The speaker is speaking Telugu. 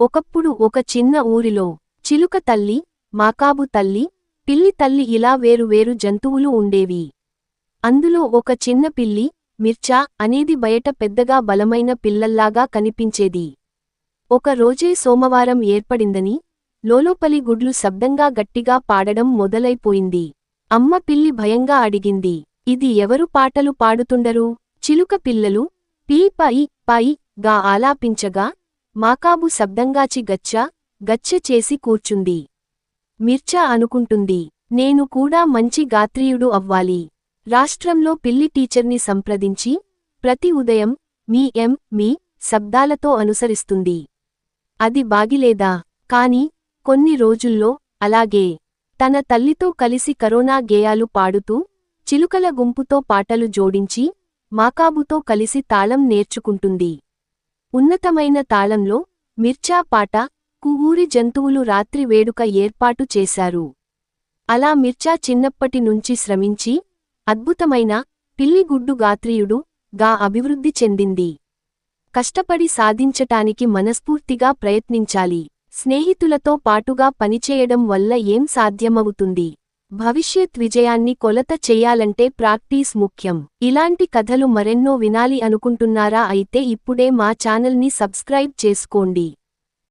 ఒకప్పుడు ఒక చిన్న ఊరిలో చిలుక తల్లి మాకాబు తల్లి పిల్లి తల్లి ఇలా వేరువేరు జంతువులు ఉండేవి. అందులో ఒక చిన్న పిల్లి మిర్చా అనేది బయట పెద్దగా బలమైన పిల్లల్లాగా కనిపించేది. ఒక రోజే సోమవారం ఏర్పడిందని లోలోపలి గుడ్లు శబ్దంగా గట్టిగా పాడడం మొదలైపోయింది. అమ్మ పిల్లి భయంగా అడిగింది ఇది ఎవరు పాటలు పాడుతుండరు? చిలుక పిల్లలు పీ పై పై గా ఆలాపించగా మాకాబు శబ్దంగాచి గచ్చ గచ్చ చేసి కూర్చుంది. మిర్చా అనుకుంటుంది నేను కూడా మంచి గాత్రీయుడు అవ్వాలి. రాష్ట్రంలో పిల్లి టీచర్ని సంప్రదించి ప్రతి ఉదయం మీ ఎం మీ శబ్దాలతో అనుసరిస్తుంది. అది బాగిలేదా? కాని కొన్ని రోజుల్లో అలాగే. తన తల్లితో కలిసి కరోనా గేయాలు పాడుతూ చిలుకల గుంపుతో పాటలు జోడించి మాకాబుతో కలిసి తాళం నేర్చుకుంటుంది. ఉన్నతమైన తాళంలో మిర్చా పాట కువూరి జంతువులు రాత్రి వేడుక ఏర్పాటు చేశారు. అలా మిర్చా చిన్నప్పటి నుంచి శ్రమించి అద్భుతమైన పిల్లిగుడ్డు గాత్రీయుడు గా అభివృద్ధి చెందింది. కష్టపడి సాధించటానికి మనస్ఫూర్తిగా ప్రయత్నించాలి. స్నేహితులతో పాటుగా పనిచేయడం వల్ల ఏం సాధ్యమవుతుంది? భవిష్యత్ విజయాన్ని కొలత చెయ్యాలంటే ప్రాక్టీస్ ముఖ్యం. ఇలాంటి కథలు మరెన్నో వినాలి అనుకుంటున్నారా అయితే ఇప్పుడే మా ఛానల్ని సబ్స్క్రైబ్ చేసుకోండి.